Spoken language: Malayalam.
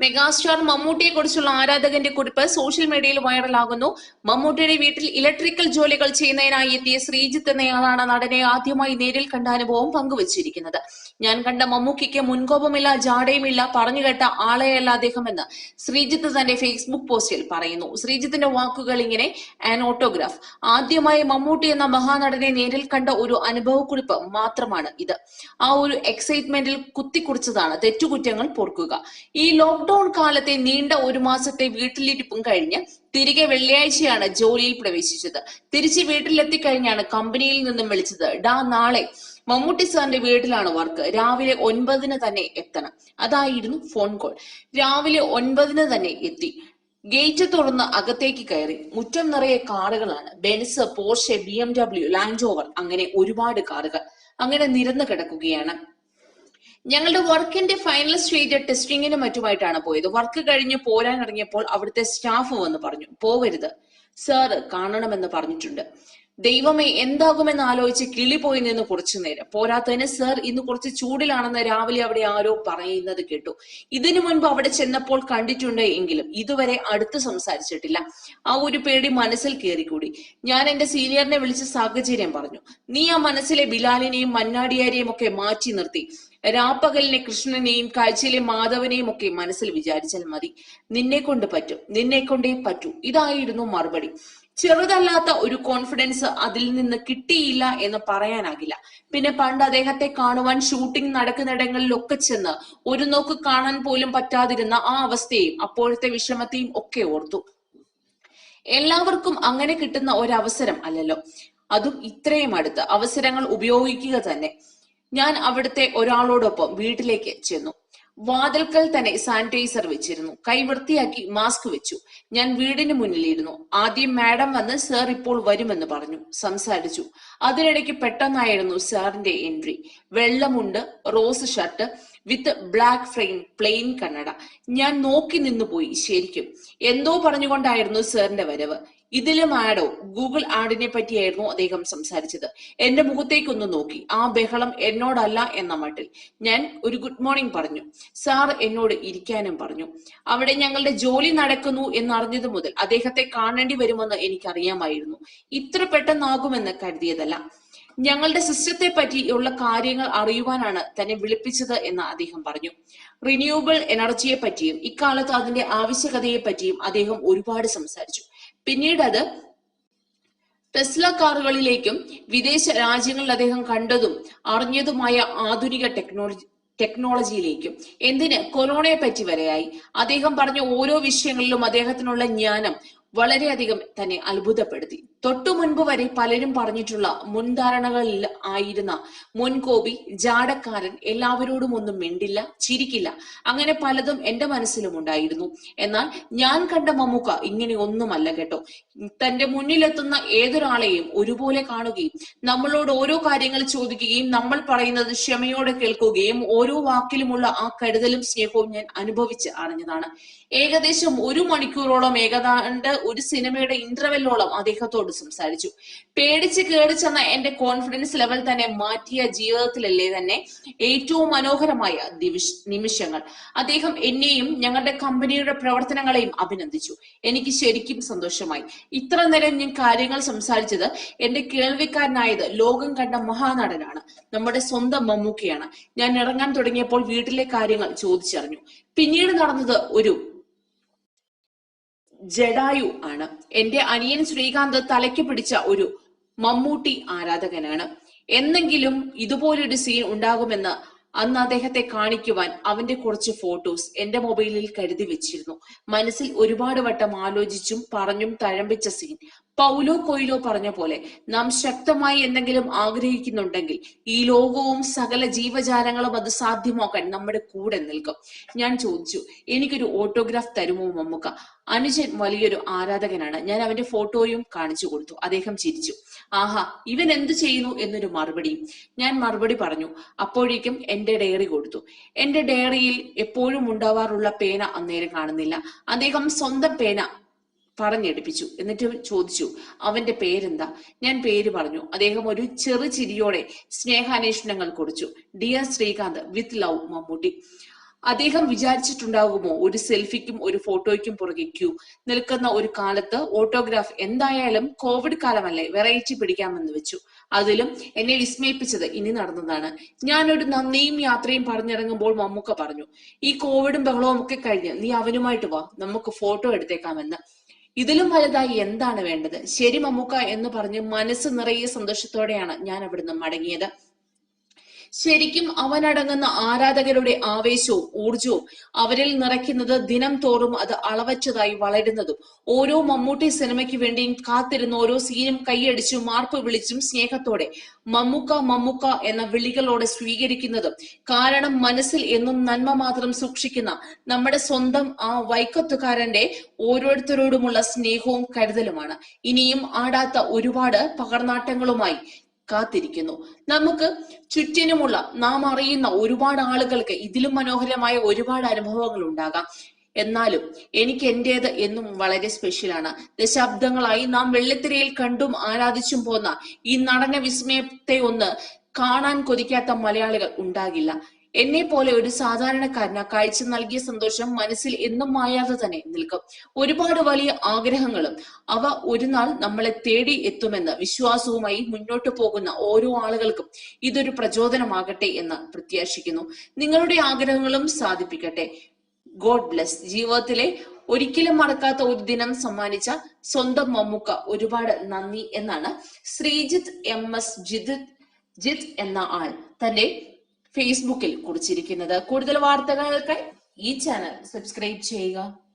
മെഗാസ്റ്റാർ മമ്മൂട്ടിയെ കുറിച്ചുള്ള ആരാധകന്റെ കുറിപ്പ് സോഷ്യൽ മീഡിയയിൽ വൈറലാകുന്നു. മമ്മൂട്ടിയുടെ വീട്ടിൽ ഇലക്ട്രിക്കൽ ജോലികൾ ചെയ്യുന്നതിനായി എത്തിയ ശ്രീജിത്ത് എന്നയാളാണ് നടനെ ആദ്യമായി നേരിൽ കണ്ട അനുഭവം പങ്കുവച്ചിരിക്കുന്നത്. ഞാൻ കണ്ട മമ്മൂക്കിക്ക് മുൻകോപമില്ല ജാടയുമില്ല പറഞ്ഞു കേട്ട ആളെയല്ല അദ്ദേഹമെന്ന് ശ്രീജിത്ത് തന്റെ ഫേസ്ബുക്ക് പോസ്റ്റിൽ പറയുന്നു. ശ്രീജിത്തിന്റെ വാക്കുകൾ ഇങ്ങനെ ആൻ ഓട്ടോഗ്രാഫ്. ആദ്യമായി മമ്മൂട്ടി എന്ന മഹാനടനെ നേരിൽ കണ്ട ഒരു അനുഭവക്കുറിപ്പ് മാത്രമാണ് ഇത്. ആ ഒരു എക്സൈറ്റ്മെന്റിൽ കുത്തിക്കുറിച്ചതാണ് തെറ്റുകുറ്റങ്ങൾ പോർക്കുക ഈ ലോക്ക്ഡൌൺ കാലത്തെ നീണ്ട ഒരു മാസത്തെ വീട്ടിലിരിപ്പും കഴിഞ്ഞ് തിരികെ വെള്ളിയാഴ്ചയാണ് ജോലിയിൽ പ്രവേശിച്ചത്. തിരിച്ച് വീട്ടിലെത്തിക്കഴിഞ്ഞാണ് കമ്പനിയിൽ നിന്നും വിളിച്ചത്. ഡാ നാളെ മമ്മൂട്ടി സാറിന്റെ വീട്ടിലാണ് വർക്ക്. രാവിലെ ഒൻപതിന് തന്നെ എത്തണം. അതായിരുന്നു ഫോൺ കോൾ രാവിലെ ഒൻപതിന് തന്നെ എത്തി. ഗേറ്റ് തുറന്ന് അകത്തേക്ക് കയറി. മുറ്റം നിറയെ കാറുകളാണ്. Benz Porsche B M W Land Rover അങ്ങനെ ഒരുപാട് കാറുകൾ. അങ്ങനെ നിരന്ന് കിടക്കുകയാണ്. ഞങ്ങളുടെ വർക്കിന്റെ ഫൈനൽ സ്റ്റേജ് ടെസ്റ്റിങ്ങിനും മറ്റുമായിട്ടാണ് പോയത്. വർക്ക് കഴിഞ്ഞ് പോരാൻ ഇറങ്ങിയപ്പോൾ അവിടുത്തെ സ്റ്റാഫ് വന്ന് പറഞ്ഞു പോവരുത്. സാറ് കാണണമെന്ന് പറഞ്ഞിട്ടുണ്ട്. ദൈവമേ എന്താകുമെന്ന് ആലോചിച്ച് കിളി പോയി നിന്ന് കുറച്ചു നേരം. പോരാത്തതിന് സർ ഇന്ന് കുറച്ച് ചൂടിലാണെന്ന് രാവിലെ അവിടെ ആരോ പറയുന്നത് കേട്ടു. ഇതിനു മുൻപ് അവിടെ ചെന്നപ്പോൾ കണ്ടിട്ടുണ്ട് എങ്കിലും ഇതുവരെ അടുത്ത് സംസാരിച്ചിട്ടില്ല. ആ ഒരു പേടി മനസ്സിൽ കയറിക്കൂടി. ഞാൻ എന്റെ സീനിയറിനെ വിളിച്ച് സാഹചര്യം പറഞ്ഞു. നീ ആ മനസ്സിലെ ബിലാലിനെയും മന്നാടിയാരെയും ഒക്കെ മാറ്റി നിർത്തി. രാപ്പകലിനെ കൃഷ്ണനെയും കാഴ്ചയിലെ മാധവനെയും ഒക്കെ മനസ്സിൽ വിചാരിച്ചാൽ മതി. നിന്നെ കൊണ്ട് പറ്റും. നിന്നെ കൊണ്ടേ പറ്റൂ. ഇതായിരുന്നു മറുപടി. ചെറുതല്ലാത്ത ഒരു കോൺഫിഡൻസ് അതിൽ നിന്ന് കിട്ടിയില്ല എന്ന് പറയാനാകില്ല. പിന്നെ പണ്ട് അദ്ദേഹത്തെ കാണുവാൻ ഷൂട്ടിംഗ് നടക്കുന്നിടങ്ങളിലൊക്കെ ചെന്ന് ഒരു നോക്ക് കാണാൻ പോലും പറ്റാതിരുന്ന ആ അവസ്ഥയും അപ്പോഴത്തെ വിഷമത്തെയും ഒക്കെ ഓർത്തു. എല്ലാവർക്കും അങ്ങനെ കിട്ടുന്ന ഒരവസരം അല്ലല്ലോ. അതും ഇത്രയും അടുത്ത്. അവസരങ്ങൾ ഉപയോഗിക്കുക തന്നെ. ഞാൻ അവിടുത്തെ ഒരാളോടൊപ്പം വീട്ടിലേക്ക് ചെന്നു. വാതിൽക്കൽ തന്നെ സാനിറ്റൈസർ വെച്ചിരുന്നു. കൈ വൃത്തിയാക്കി മാസ്ക് വെച്ചു. ഞാൻ വീടിന് മുന്നിലിരുന്നു. ആദ്യം മാഡം വന്ന് സാർ ഇപ്പോൾ വരുമെന്ന് പറഞ്ഞു. സംസാരിച്ചു. അതിനിടയ്ക്ക് പെട്ടെന്നായിരുന്നു സാറിന്റെ എൻട്രി. വെള്ളമുണ്ട് rose shirt with black frame plain കണ്ണട ഞാൻ നോക്കി നിന്നു പോയി ശരിക്കും. എന്തോ പറഞ്ഞുകൊണ്ടായിരുന്നു സാറിന്റെ വരവ്. ഇതിലും ആഡോ ഗൂഗിൾ ആഡിനെ പറ്റിയായിരുന്നു അദ്ദേഹം സംസാരിച്ചത്. എന്റെ മുഖത്തേക്കൊന്ന് നോക്കി. ആ ബഹളം എന്നോടല്ല എന്ന മട്ടിൽ. ഞാൻ ഒരു ഗുഡ് മോർണിംഗ് പറഞ്ഞു. സാർ എന്നോട് ഇരിക്കാനും പറഞ്ഞു. അവിടെ ഞങ്ങളുടെ ജോലി നടക്കുന്നു എന്നറിഞ്ഞത് മുതൽ അദ്ദേഹത്തെ കാണേണ്ടി വരുമെന്ന് എനിക്കറിയാമായിരുന്നു. ഇത്ര പെട്ടെന്നാകുമെന്ന് കരുതിയതല്ല. ഞങ്ങളുടെ സിസ്റ്റത്തെ പറ്റിയുള്ള കാര്യങ്ങൾ അറിയുവാനാണ് തന്നെ വിളിപ്പിച്ചത് എന്ന് അദ്ദേഹം പറഞ്ഞു. റിന്യൂവബിൾ എനർജിയെ പറ്റിയും ഇക്കാലത്ത് അതിന്റെ ആവശ്യകതയെ പറ്റിയും അദ്ദേഹം ഒരുപാട് സംസാരിച്ചു. പിന്നീട് അത് ടെസ്ല കാറുകളിലേക്കും വിദേശ രാജ്യങ്ങളിൽ അദ്ദേഹം കണ്ടതും അറിഞ്ഞതുമായ ആധുനിക ടെക്നോളജി ടെക്നോളജിയിലേക്കും എന്തിന് കൊറോണയെ പറ്റി വരെയായി. അദ്ദേഹം പറഞ്ഞ ഓരോ വിഷയങ്ങളിലും അദ്ദേഹത്തിനുള്ള ജ്ഞാനം വളരെയധികം തന്നെ അത്ഭുതപ്പെടുത്തി. തൊട്ടു മുൻപ് വരെ പലരും പറഞ്ഞിട്ടുള്ള മുൻധാരണകളിൽ ആയിരുന്ന മുൻകോപി ജാടക്കാരൻ എല്ലാവരോടും ഒന്നും മിണ്ടില്ല ചിരിക്കില്ല. അങ്ങനെ പലതും എന്റെ മനസ്സിലും ഉണ്ടായിരുന്നു. എന്നാൽ ഞാൻ കണ്ട മമ്മൂക്ക ഇങ്ങനെ ഒന്നുമല്ല കേട്ടോ. തന്റെ മുന്നിലെത്തുന്ന ഏതൊരാളെയും ഒരുപോലെ കാണുകയും നമ്മളോട് ഓരോ കാര്യങ്ങൾ ചോദിക്കുകയും നമ്മൾ പറയുന്നത് ക്ഷമയോടെ കേൾക്കുകയും ഓരോ വാക്കിലുമുള്ള ആ കരുതലും സ്നേഹവും ഞാൻ അനുഭവിച്ച് അറിഞ്ഞതാണ്. ഏകദേശം ഒരു മണിക്കൂറോളം ഏകദാണ്ട് ഒരു സിനിമയുടെ ഇന്റർവെല്ലോളം അദ്ദേഹത്തോട് സംസാരിച്ചു. പേടിച്ച് കേടിച്ചെന്ന ചെന്ന എന്റെ കോൺഫിഡൻസ് ലെവൽ തന്നെ മാറ്റിയ ജീവിതത്തിലല്ലേ തന്നെ ഏറ്റവും മനോഹരമായ നിമിഷങ്ങൾ. അദ്ദേഹം എന്നെയും ഞങ്ങളുടെ കമ്പനിയുടെ പ്രവർത്തനങ്ങളെയും അഭിനന്ദിച്ചു. എനിക്ക് ശരിക്കും സന്തോഷമായി. ഇത്ര നേരം ഞാൻ കാര്യങ്ങൾ സംസാരിച്ചത് എന്റെ കേൾവിക്കാരനായത് ലോകം കണ്ട മഹാനടനാണ്. നമ്മുടെ സ്വന്തം മമ്മൂക്കയാണ്. ഞാൻ ഇറങ്ങാൻ തുടങ്ങിയപ്പോൾ വീട്ടിലെ കാര്യങ്ങൾ ചോദിച്ചറിഞ്ഞു. പിന്നീട് നടന്നത് ഒരു ജഡായു ആണ്. എന്റെ അനിയൻ ശ്രീകാന്ത് തലയ്ക്ക് പിടിച്ച ഒരു മമ്മൂട്ടി ആരാധകനാണ്. എന്നെങ്കിലും ഇതുപോലൊരു സീൻ ഉണ്ടാകുമെന്ന് അന്ന് അദ്ദേഹത്തെ കാണിക്കുവാൻ അവന്റെ കുറച്ച് ഫോട്ടോസ് എന്റെ മൊബൈലിൽ കരുതി വെച്ചിരുന്നു. മനസ്സിൽ ഒരുപാട് വട്ടം ആലോചിച്ചും പറഞ്ഞും തഴമ്പിച്ച സീൻ പൗലോ കൊയിലോ പറഞ്ഞ പോലെ നാം ശക്തമായി എന്തെങ്കിലും ആഗ്രഹിക്കുന്നുണ്ടെങ്കിൽ ഈ ലോകവും സകല ജീവജാലങ്ങളും അത് സാധ്യമാക്കാൻ നമ്മുടെ കൂടെ നിൽക്കും. ഞാൻ ചോദിച്ചു എനിക്കൊരു ഓട്ടോഗ്രാഫ് തരുമോ മമ്മുക്ക? അനുജൻ വലിയൊരു ആരാധകനാണ്. ഞാൻ അവന്റെ ഫോട്ടോയും കാണിച്ചു കൊടുത്തു. അദ്ദേഹം ചിരിച്ചു. ആഹാ ഇവൻ എന്ത് ചെയ്യുന്നു എന്നൊരു മറുപടി. ഞാൻ മറുപടി പറഞ്ഞു അപ്പോഴേക്കും എന്റെ ഡയറി കൊടുത്തു. എന്റെ ഡയറിയിൽ എപ്പോഴും ഉണ്ടാവാറുള്ള പേന അന്നേരം കാണുന്നില്ല. അദ്ദേഹം സ്വന്തം പേന പറഞ്ഞെടുപ്പിച്ചു. എന്നിട്ട് ചോദിച്ചു അവന്റെ പേരെന്താ? ഞാൻ പേര് പറഞ്ഞു. അദ്ദേഹം ഒരു ചെറു ചിരിയോടെ സ്നേഹാന്വേഷണങ്ങൾ കുറിച്ചു dear Sreekanth with love Mammootty. അദ്ദേഹം വിചാരിച്ചിട്ടുണ്ടാകുമോ ഒരു സെൽഫിക്കും ഒരു ഫോട്ടോയ്ക്കും പുറകെ ക്യൂ. നിൽക്കുന്ന ഒരു കാലത്ത് ഓട്ടോഗ്രാഫ് എന്തായാലും കോവിഡ് കാലമല്ലേ വെറൈറ്റി പിടിക്കാമെന്ന് വെച്ചു. അതിലും എന്നെ വിസ്മയിപ്പിച്ചത് ഇനി നടന്നതാണ്. ഞാനൊരു നന്ദിയും യാത്രയും പറഞ്ഞിറങ്ങുമ്പോൾ മമ്മൂക്ക പറഞ്ഞു ഈ കോവിഡും ബഹളവും ഒക്കെ കഴിഞ്ഞ് നീ അവനുമായിട്ട് വാ നമുക്ക് ഫോട്ടോ എടുത്തേക്കാമെന്ന്. ഇതിലും വലുതായി എന്താണ് വേണ്ടത്? ശരി മമ്മൂക്ക എന്ന് പറഞ്ഞ് മനസ്സ് നിറയെ സന്തോഷത്തോടെയാണ് ഞാൻ അവിടുന്ന് മടങ്ങിയത്. ശരിക്കും അവനടങ്ങുന്ന ആരാധകരുടെ ആവേശവും ഊർജവും അവരിൽ നിറയ്ക്കുന്നത് ദിനം തോറും അത് അളവച്ചതായി വളരുന്നതും. ഓരോ മമ്മൂട്ടി സിനിമയ്ക്ക് വേണ്ടിയും കാത്തിരുന്ന ഓരോ സീനും കൈയടിച്ചും മാർപ്പ് വിളിച്ചും സ്നേഹത്തോടെ മമ്മുക്ക മമ്മുക്ക എന്ന വിളികളോടെ സ്വീകരിക്കുന്നതും. കാരണം മനസ്സിൽ എന്നും നന്മ മാത്രം സൂക്ഷിക്കുന്ന നമ്മുടെ സ്വന്തം ആ വൈക്കത്തുകാരന്റെ ഓരോരുത്തരോടുമുള്ള സ്നേഹവും കരുതലുമാണ്. ഇനിയും ആടാത്ത ഒരുപാട് പകർനാട്ടങ്ങളുമായി കാത്തിരിക്കുന്നു. നമുക്ക് ചുറ്റിനുമുള്ള നാം അറിയുന്ന ഒരുപാട് ആളുകൾക്ക് ഇതിലും മനോഹരമായ ഒരുപാട് അനുഭവങ്ങൾ ഉണ്ടാകാം. എന്നാലും എനിക്ക് എന്റേത് എന്നും വളരെ സ്പെഷ്യലാണ് ദശാബ്ദങ്ങളായി നാം വെള്ളിത്തിരയിൽ കണ്ടും ആരാധിച്ചും പോന്ന ഈ നടന വിസ്മയത്തെ ഒന്ന് കാണാൻ കൊതിക്കാത്ത മലയാളികൾ ഉണ്ടാകില്ല. എന്നെ പോലെ ഒരു സാധാരണക്കാരന് കാഴ്ച നൽകിയ സന്തോഷം മനസ്സിൽ എന്നും മായാതെ തന്നെ നിൽക്കും. ഒരുപാട് വലിയ ആഗ്രഹങ്ങളും അവ ഒരു നാൾ നമ്മളെ തേടി എത്തുമെന്ന് വിശ്വാസവുമായി മുന്നോട്ട് പോകുന്ന ഓരോ ആളുകൾക്കും ഇതൊരു പ്രചോദനമാകട്ടെ എന്ന് പ്രത്യാശിക്കുന്നു. നിങ്ങളുടെ ആഗ്രഹങ്ങളും സാധിപ്പിക്കട്ടെ. God bless. ജീവിതത്തിലെ ഒരിക്കലും മറക്കാത്ത ഒരു ദിനം സമ്മാനിച്ച സ്വന്തം മമ്മൂക്ക. ഒരുപാട് നന്ദി എന്നാണ് ശ്രീജിത്ത് എം എസ് ജിത് ജിത്ത് എന്ന ആൾ. തന്റെ ഫേസ്ബുക്കിൽ കുറിച്ചിരിക്കുന്നത്. കൂടുതൽ വാർത്തകൾക്കായി ഈ ചാനൽ സബ്സ്ക്രൈബ് ചെയ്യുക.